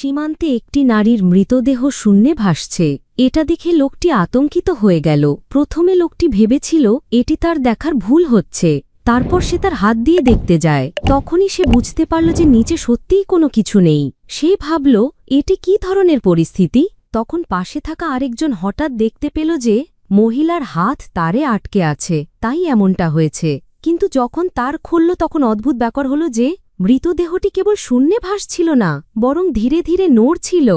সীমান্তে একটি নারীর মৃতদেহ শূন্যে ভাসছে। এটা দেখে লোকটি আতঙ্কিত হয়ে গেল। প্রথমে লোকটি ভেবেছিল, এটি তার দেখার ভুল হচ্ছে। তারপর সে তার হাত দিয়ে দেখতে যায়। তখনই সে বুঝতে পারল যে নিচে সত্যিই কোনো কিছু নেই। সে ভাবল, এটি কি ধরনের পরিস্থিতি? তখন পাশে থাকা আরেকজন হঠাৎ দেখতে পেল যে, মহিলার হাত তারে আটকে আছে। তাই এমনটা হয়েছে। কিন্তু যখন তার খুলল, তখন অদ্ভুত ব্যাপার হল যে মৃতদেহটি কেবল শূন্যে ভাসছিল না, বরং ধীরে ধীরে নড়ছিল।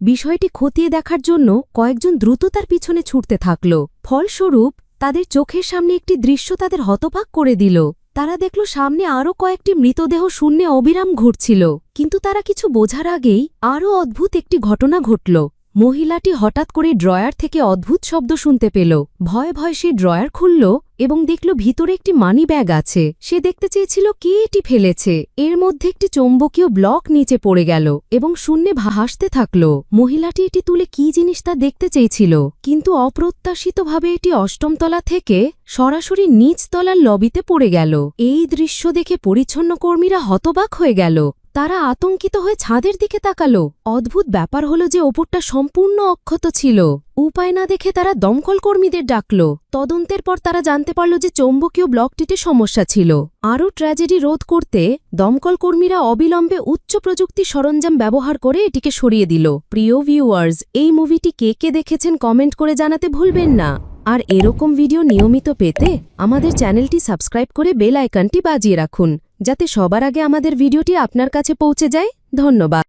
বিষয়টি খতিয়ে দেখার জন্য কয়েকজন দ্রুত তার পিছনে ছুটতে থাকল। ফলস্বরূপ, তাদের চোখের সামনে একটি দৃশ্য তাদের হতবাক করে দিল। তারা দেখল সামনে আরও কয়েকটি মৃতদেহ শূন্যে অবিরাম ঘুরছিল। কিন্তু তারা কিছু বোঝার আগেই আরও অদ্ভুত একটি ঘটনা ঘটল। মহিলাটি হঠাৎ করে ড্রয়ার থেকে অদ্ভুত শব্দ শুনতে পেল। ভয়ে ভয়ে সে ড্রয়ার খুলল এবং দেখল ভিতরে একটি মানি ব্যাগ আছে। সে দেখতে চেয়েছিল, কে এটি ফেলেছে? এর মধ্যে একটি চৌম্বকীয় ব্লক নিচে পড়ে গেল এবং শূন্যে ভাসতে থাকল। মহিলাটি এটি তুলে কি জিনিস তা দেখতে চেয়েছিল, কিন্তু অপ্রত্যাশিতভাবে এটি অষ্টমতলা থেকে সরাসরি নিচতলার লবিতে পড়ে গেল। এই দৃশ্য দেখে পরিচ্ছন্ন কর্মীরা হতবাক হয়ে গেল। তারা আতঙ্কিত হয়ে ছাদের দিকে তাকালো। অদ্ভুত ব্যাপার হলো যে ওপরটা সম্পূর্ণ অক্ষত ছিল। উপায় না দেখে তারা দমকল কর্মীদের ডাকল। তদন্তের পর তারা জানতে পারল যে চৌম্বকীয় ব্লকটিতে সমস্যা ছিল। আরও ট্র্যাজেডি রোধ করতে দমকল কর্মীরা অবিলম্বে উচ্চ প্রযুক্তি সরঞ্জাম ব্যবহার করে এটিকে সরিয়ে দিল। প্রিয় ভিউয়ার্স, এই মুভিটি কে কে দেখেছেন কমেন্ট করে জানাতে ভুলবেন না। আর এরকম ভিডিও নিয়মিত পেতে আমাদের চ্যানেলটি সাবস্ক্রাইব করে বেল আইকনটি বাজিয়ে রাখুন। যাতে সবার আগে আমাদের ভিডিওটি আপনার কাছে পৌঁছে যায়। ধন্যবাদ।